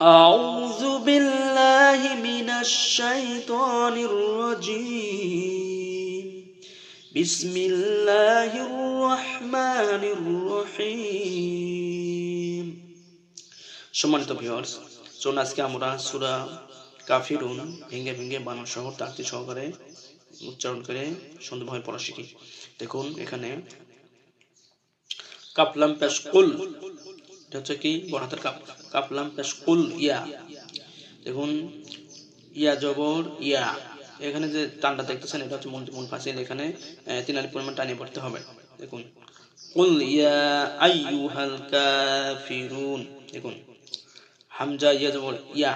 أعوذ بالله من الشيطان الرجيم بسم الله الرحمن الرحيم সম্মানিত ভিউয়ার্স চলুন আজকে আমরা সূরা কাফিরুন ভেঙ্গে ভেঙ্গে বানান সহ তাকতি সহকারে উচ্চারণ করে সুন্দরভাবে পড়া শিখি দেখুন এখানে কাপলাম পেশ কুল এটা হচ্ছে কি? গণাতের কাপ। কাপলাম প্লাস কুল ইয়া। দেখুন, ইয়া জবর, ইয়া। এখানে যে টানটা দেখতেছেন, এটা হচ্ছে মন মন এখানে তিন আলি পরিমাণ টানিয়ে পড়তে হবে। দেখুন, কুল ইয়া আইয়ুহাল কাফিরুন। দেখুন, হামজা ইয়া জবর, ইয়া।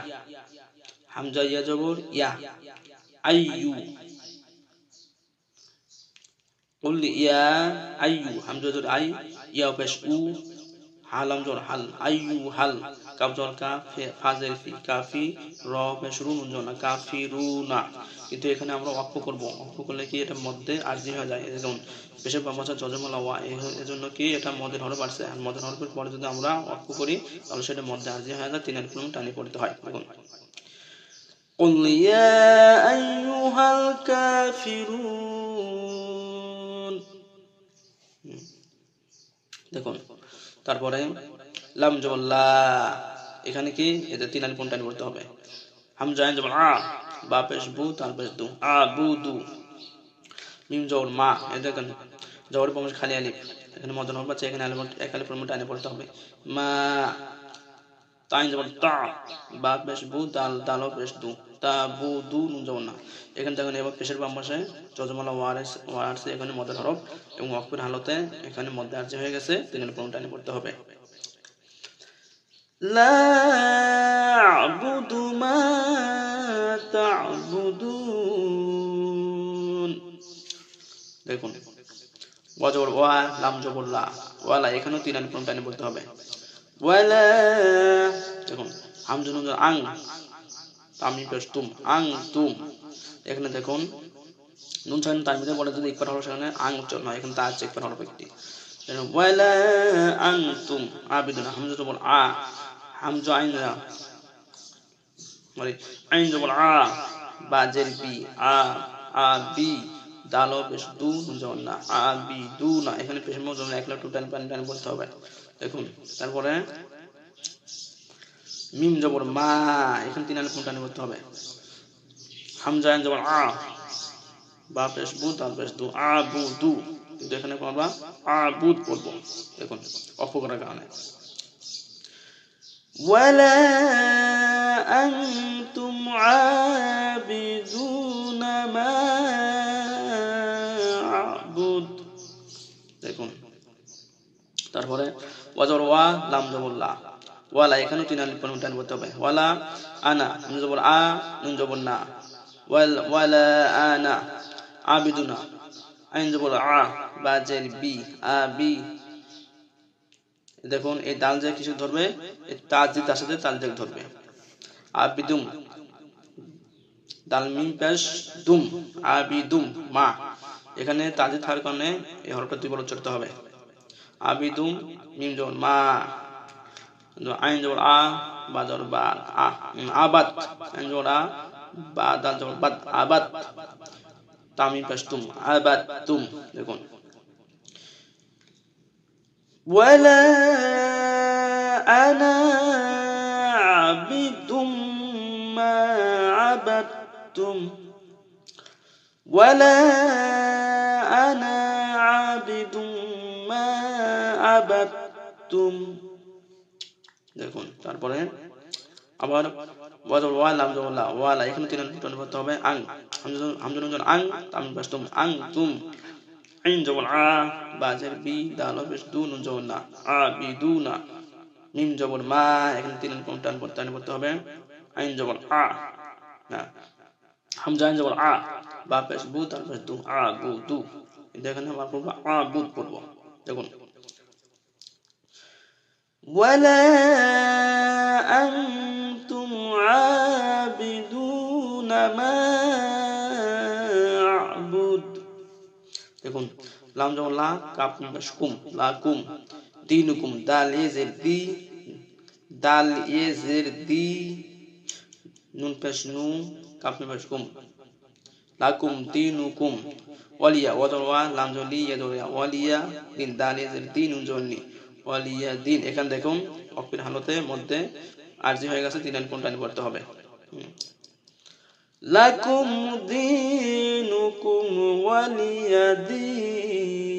হামজা ইয়া জবর, ইয়া। আইয়ু। কুল ইয়া আইয়ু, হামজা জবর, আই, ইয়া পেশ উ। حالم جر حل أيو حل كاب جر كاف فازر في কাফি র পেশ রুন জনা কাফিরুনা কিন্তু এখানে আমরা অক্ষ করব অক্ষ করলে কি এটা মধ্যে আরজি হয়ে যায় যেমন পেশের বামসা জজমলা ওয়া এজন্য কি এটা মদের হরফ আসছে আর মদের হরফের পরে যদি আমরা অক্ষ করি তাহলে সেটা মধ্যে আরজি হয়ে যায় তিনের কোনো টানি পড়তে হয় দেখুন قل يا أيها الكافرون হুম। দেখুন তারপরে লাম যেমন লা। এখানে কি? এতে তিন আলি টানি পড়তে হবে? হামজা আইন যেমন আ। বা তার দু। আ, বু, দু। মিম জবর মা। পমস খালি আলিফ। এখানে মদন হবে এখানে আলিফ, এক আলিফ পড়তে হবে। মা। তাইন যেমন তা। বা দাল পেশ দু। তাবুদুন যেমন না এখানে দেখেন এবার পেশের বাম পাশে যজমালা ওয়ারেস ওয়ারসে এখানে মদের হরফ এবং অক্ষের হালতে এখানে মধ্যে আর্জি হয়ে গেছে এখানে প্রথম টানে পড়তে হবে। লা আবুদু মা তাবুদুন। দেখুন। ওয়াজবর ওয়া লাম জবর লা ওয়ালা এখানেও তিন আনি প্রথম টানে পড়তে হবে। ওয়ালা, দেখুন। হামজুন আং তামি পেশ তুম আং তুম। এখানে দেখুন, নুন তার মধ্যে বলে যদি ইকবার হলো সেখানে আং উচ্চারণ হয়, এখানে তার চেক করা হলো ব্যক্তি। ওয়ালা আং তুম, আবিদুন, হামজা জবর আ, হামজা আইন মানে আইন জবর আ, বাজের বি, আ আ, বি, দালো বেশ দু নুন না, আ, বি, দু, না, এখানে পেশ মজম এক লাখ টু, টান পানি টান বলতে হবে। দেখুন, তারপরে মিম জবর মা এখানে তিন আলিফ টান বলতে হবে হামজা আইন জবর আ বা পেশ বু তার পেশ দু আ বু দু কিন্তু এখানে আমরা আ বুদ পড়বো দেখুন অফ করার কারণে ولا أنتم عابدون ما أعبد দেখুন তারপরে ওয়াজর ওয়া লাম জবর লা ওয়ালা এখানে তিন আলিফ পরিমাণ টান করতে হবে। ওয়ালা, আনা, নুন জবর আ, নুন জবর না। ওয়াল, ওয়ালা, আনা, আবিদুনা, আইন জবর আ, বা জের বি, আ, বি। দেখুন, এই দাল যে কিছু ধরবে তাজ তার সাথে তাল জেক ধরবে। আবিদুম দাল মিম পেশ দুম, আবিদুম, মা। এখানে তাজি থাকার কারণে এই হরফটা দুইবার উচ্চারিত হবে। আবিদুম, মিম জবর মা। আইন জবর আ বা জবর বা আ উম, আবাদ আইন জবর আ বা দাল জবর বাদ আবাদ তামিম পেশ তুম আবাদ তুম দেখুন ولا أنا عبد ما عبدتم ولا أنا عابد ما عبدتم দেখুন, তারপরে আবার ওয়ালা এখানে তিন টন করতে হবে, আং হামজুন আং, তামিম বাস্তুম আং, তুম আইন জবর আ বাজের বি দাল বেশ, দু, নুন জবর না, আ, বি, দু, না, মিম জবর মা, এখানে তিন কোন টান পড়তে টান পড়তে হবে, আইন জবর আ, না, হামজা, আইন জবর আ, বা পেশ বু, তার পেশ দু, আ, বু, দু এখানে আমরা পড়ব, আ বু পড়ব, দেখুন ولا أنتم عابدون ما أعبد দেখুন লাম যেমন লা কাপ পেশ কুম লা কুম দিনুকুম দাল এজের দি দাল ইয়ে জের দি নুন পেশ নু কাপ নুন পেশ কুম লাকুম দিনুকুম ওয়ালিয়া ওয়াজওয়া লাম জলি ইয়াদুয়া ওয়ালিয়া দিন দাল ইয়ে জের দি নুন জলি ওয়ালিয়া দিন, এখানে দেখুন অফির হালতে মধ্যে আরজি হয়ে গেছে তিন কোনটা করতে হবে। লাকুম দিনুকুম ওয়ালিয়া দিন